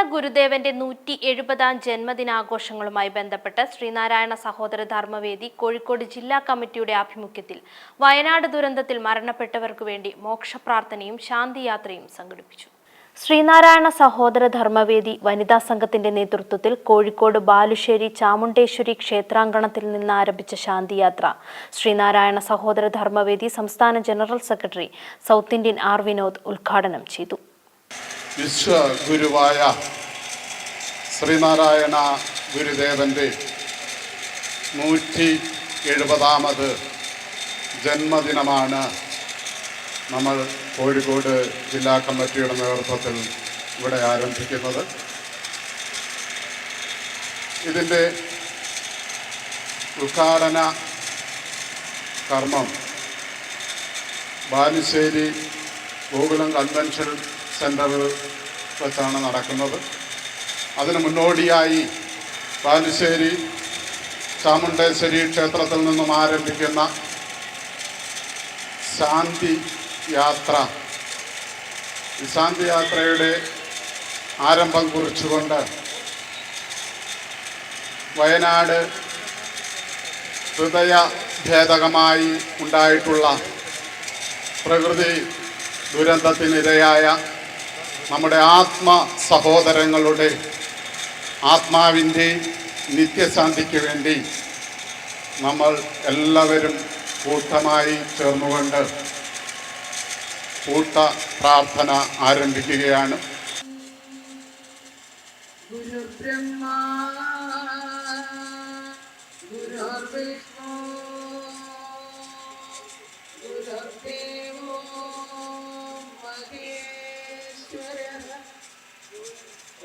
ശ്രീനാരായണ ഗുരുദേവന്റെ നൂറ്റി എഴുപതാം ജന്മദിനാഘോഷങ്ങളുമായി ബന്ധപ്പെട്ട് ശ്രീനാരായണ സഹോദര ധർമ്മവേദി കോഴിക്കോട് ജില്ലാ കമ്മിറ്റിയുടെ ആഭിമുഖ്യത്തിൽ വയനാട് ദുരന്തത്തിൽ മരണപ്പെട്ടവർക്ക് വേണ്ടി മോക്ഷപ്രാർത്ഥനയും ശാന്തിയാത്രയും സംഘടിപ്പിച്ചു. ശ്രീനാരായണ സഹോദര ധർമ്മവേദി വനിതാ സംഘത്തിന്റെ നേതൃത്വത്തിൽ കോഴിക്കോട് ബാലുശ്ശേരി ചാമുണ്ടേശ്വരി ക്ഷേത്രാങ്കണത്തിൽ നിന്ന് ആരംഭിച്ച ശാന്തിയാത്ര. ശ്രീനാരായണ സഹോദര ധർമ്മവേദി സംസ്ഥാന general secretary South Indian R Vinod ഉദ്ഘാടനം ചെയ്തു. വിശ്വഗുരുവായ ശ്രീനാരായണ ഗുരുദേവന്റെ നൂറ്റി എഴുപതാമത് ജന്മദിനമാണ് നമ്മൾ കോഴിക്കോട് ജില്ലാ കമ്മിറ്റിയുടെ നേതൃത്വത്തിൽ ഇവിടെ ആരംഭിക്കുന്നത്. ഇതിന്റെ ഉദ്ഘാടന കർമ്മം ബാലുശ്ശേരി ഗോകുലം കൺവെൻഷൻ സെന്ററിൽ വെച്ചാണ് നടക്കുന്നത്. അതിന് മുന്നോടിയായി ബാലുശ്ശേരി ചാമുണ്ടേശ്വരി ക്ഷേത്രത്തിൽ നിന്നും ആരംഭിക്കുന്ന ശാന്തി യാത്ര. ഈ ശാന്തി യാത്രയുടെ ആരംഭം കുറിച്ചുകൊണ്ട് വയനാട് ഹൃദയ ഭേദകമായി ഉണ്ടായിട്ടുള്ള പ്രകൃതി ദുരന്തത്തിനിരയായ നമ്മുടെ ആത്മ സഹോദരങ്ങളുടെ ആത്മാവിന്റെ നിത്യശാന്തിക്ക് വേണ്ടി നമ്മൾ എല്ലാവരും കൂട്ടമായി ചേർന്നുകൊണ്ട് കൂട്ട പ്രാർത്ഥന ആരംഭിക്കുകയാണ്. ഗുരു ബ്രഹ്മ ഗുരുദേവോ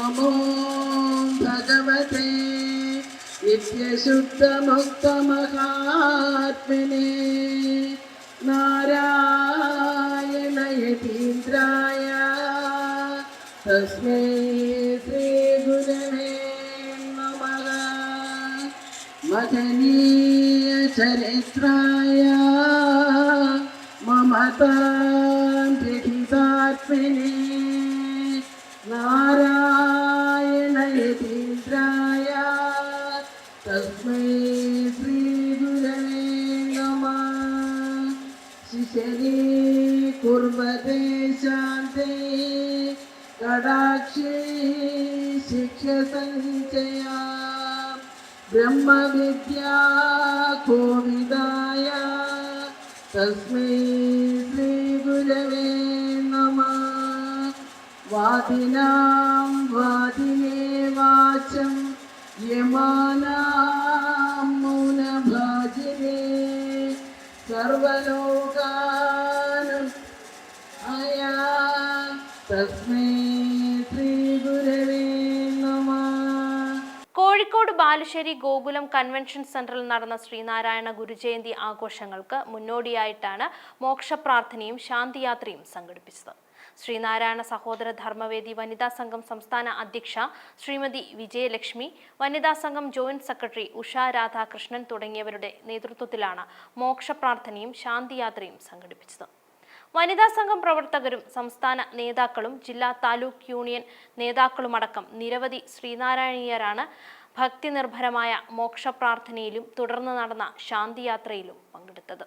നമോ ഭഗവതേ നിത്യശുദ്ധമുക്തമഹാത്മനെ നാരായണയതീന്ദ്രായ തസ്മൈ ശ്രീഗുരവേ നമഃ മദനീയ ചരിത്രായ മമതാത്മനെ തസ്മൈ ശ്രീഗുരവേ നമഃ ശിശരീ കുർവതേ ശാന്തേ കടാക്ഷേ ശിക്ഷസഞ്ചയാ ബ്രഹ്മവിദ്യാ കോവിദായ തസ്മൈ ശ്രീഗുരവേ നമഃ വാദിനാം വാദിനേ വാചം യമാനാം സർവലോകാനം അയാ തസ്മേ കോഴിക്കോട് ബാലുശ്ശേരി ഗോകുലം കൺവെൻഷൻ സെന്ററിൽ നടന്ന ശ്രീനാരായണ ഗുരുജയന്തി ആഘോഷങ്ങൾക്ക് മുന്നോടിയായിട്ടാണ് മോക്ഷപ്രാർത്ഥനയും ശാന്തിയാത്രയും സംഘടിപ്പിച്ചത്. ശ്രീനാരായണ സഹോദര ധർമ്മവേദി വനിതാ സംഘം സംസ്ഥാന അധ്യക്ഷ ശ്രീമതി വിജയലക്ഷ്മി വനിതാ സംഘം ജോയിന്റ് സെക്രട്ടറി ഉഷ രാധാകൃഷ്ണൻ തുടങ്ങിയവരുടെ നേതൃത്വത്തിലാണ് മോക്ഷപ്രാർത്ഥനയും ശാന്തിയാത്രയും സംഘടിപ്പിച്ചത്. വനിതാ സംഘം പ്രവർത്തകരും സംസ്ഥാന നേതാക്കളും ജില്ലാ താലൂക്ക് യൂണിയൻ നേതാക്കളുമടക്കം നിരവധി ശ്രീനാരായണീയരാണ് ഭക്തിനിർഭരമായ മോക്ഷപ്രാർത്ഥനയിലും തുടർന്ന് നടന്ന ശാന്തിയാത്രയിലും പങ്കെടുത്തത്.